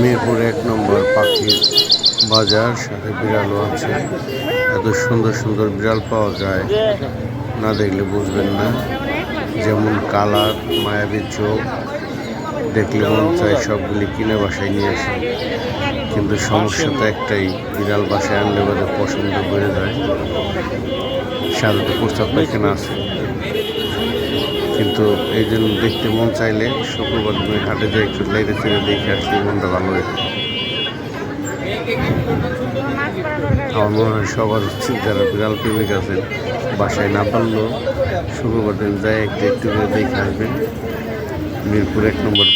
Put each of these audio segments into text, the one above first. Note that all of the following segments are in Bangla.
মিরপুর এক নম্বর পাখির বাজার, সাথে বিড়ালও আছে। এত সুন্দর সুন্দর বিড়াল পাওয়া যায়। না দেখলে বুঝবেন না। যেমন কালার, মায়াবী চোখ, দেখলে মন চায় সবগুলি কিনে বাসায় নিয়ে আসে। কিন্তু সমস্যা তো একটাই, বিড়াল বাসায় আনলে বাদে পছন্দ বেড়ে যায়। সাথে তো প্রস্তাব পায়খানা আছে। কিন্তু এই জন্য দেখতে মন চাইলে শুক্রবার দিনে হাটে যে একটু লাইটে ছেড়ে দেখে আসলে মনটা ভালো হয়ে। আমার মনে হয় সবার উচিত যারা বিড়াল প্রেমিক আছেন, বাসায় না পারলেও শুক্রবার দিন যায় একটু একটু করে দেখে আসবেন। মিরপুর এক নম্বর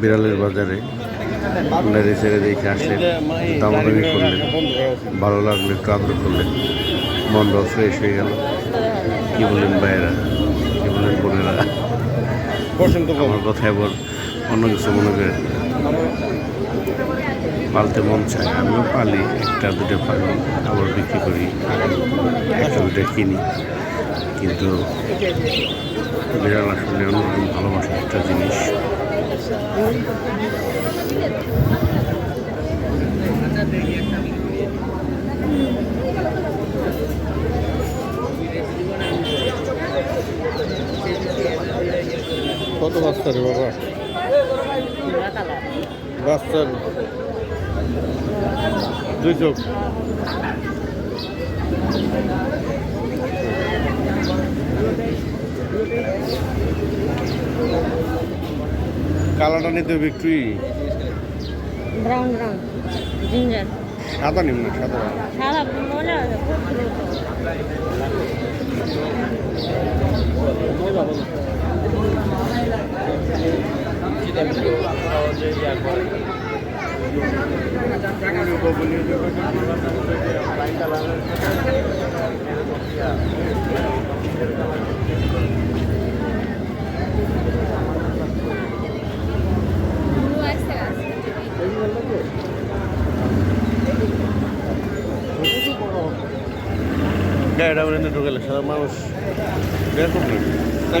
বিড়ালের বাজারে লাইটে ছেড়ে দেখে আসলেন দামাদামি করলেন, ভালো লাগলে, একটু আদর করলেন। মনটাও ফ্রেশ হয়ে গেল। কী বলেন বলেন বোনেরা। আমার কথায় আবার অন্য কিছু মনে করে। পালতে মন চায় আমিও পালি একটা দুটো পালি আবার বিক্রি করি একটা দুটো কিনি। কিন্তু বিড়াল আসলে অন্যরকম ভালোবাসার একটা জিনিস। কত বাচ্চা রে বাবা? বাচ্চার দুই চোখ। কালাটা নিতে হবে একটুই ব্রাউন ব্রাউন জিঞ্জার সাদা নিম না সাদা। সাদা মজা আছে। গাড়িটা আমরা ঢুকালে সারা মানুষ বের করবে। তাই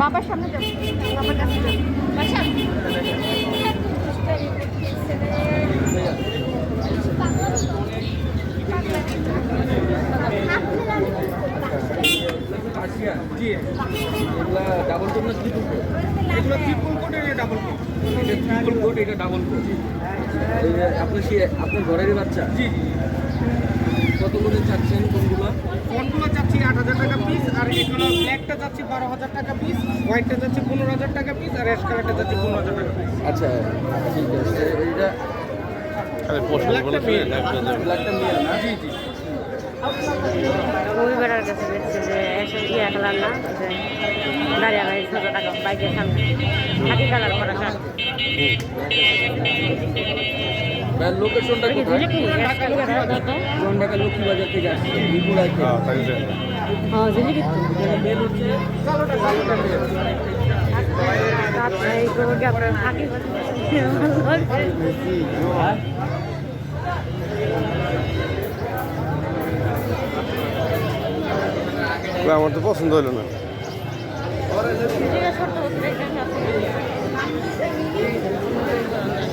বাবার সামনে যাব বাবার কাছে ডাবল কোট না ট্রিপল কোট এগুলো ট্রিপল কোট এটা ডাবল কোট এটা ট্রিপল কোট এটা ডাবল কোট আপনার সে আপনার ঘরেরই বাচ্চা? জি কত করে চাচ্ছেন কোনগুলো ফোনগুলো চাচ্ছি আট হাজার টাকা পিস আর এগুলো ব্ল্যাকটা যাচ্ছে বারো হাজার টাকা পিস হোয়াইটটা যাচ্ছে পনেরো হাজার টাকা পিস আর অ্যাশ কালারটা যাচ্ছে পনেরো হাজার টাকা পিস আচ্ছা ঠিক আছে। জি জি। বেড়ার কাছে বেচছে যে ইয়া কালার না দাঁড়িয়ে গাড়ি ছোটো টাকা বাইকের সামনে। খাকি কালার করা লোকেশনটা কোথায়? ঢাকা লক্ষ্মী বাজার থেকে আসছে বিপুল আইতে হ্যাঁ তাই দেন হ্যাঁ মেন হচ্ছে আমার তো পছন্দ হলো না।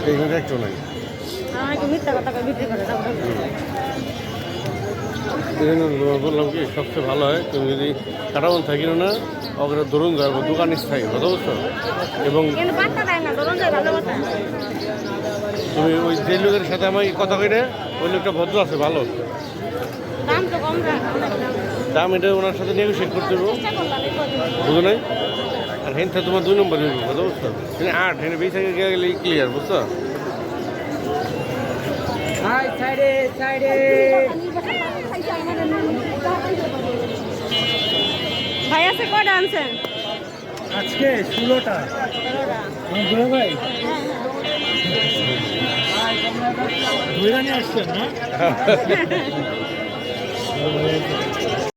এইখানে একটু নাই। মিথ্যা কথা বিক্রি করে বললাম কি সবচেয়ে ভালো হয় তুমি যদি কাটাবন থাকি না ওখানে ধরুন যাব দোকান স্থায়ী কথা বুঝছ? এবং তুমি ওই যে লোকের সাথে আমি কথা কই না ওই লোকটা ভদ্র আছে ভালো। দাম এটা ওনার সাথে নেগোসিয়েট করতে হবে। বুঝো নাই? আর হেন তোমার দুই নম্বর কথা বুঝছ? আট হেনে বেশি গেলে ক্লিয়ার বুঝছ? সাইডে সাইডে। ভাই আছে কয়টা আনছেন? আজকে ষোলোটা। ভাই? ধরে নিয়ে আসছেন না?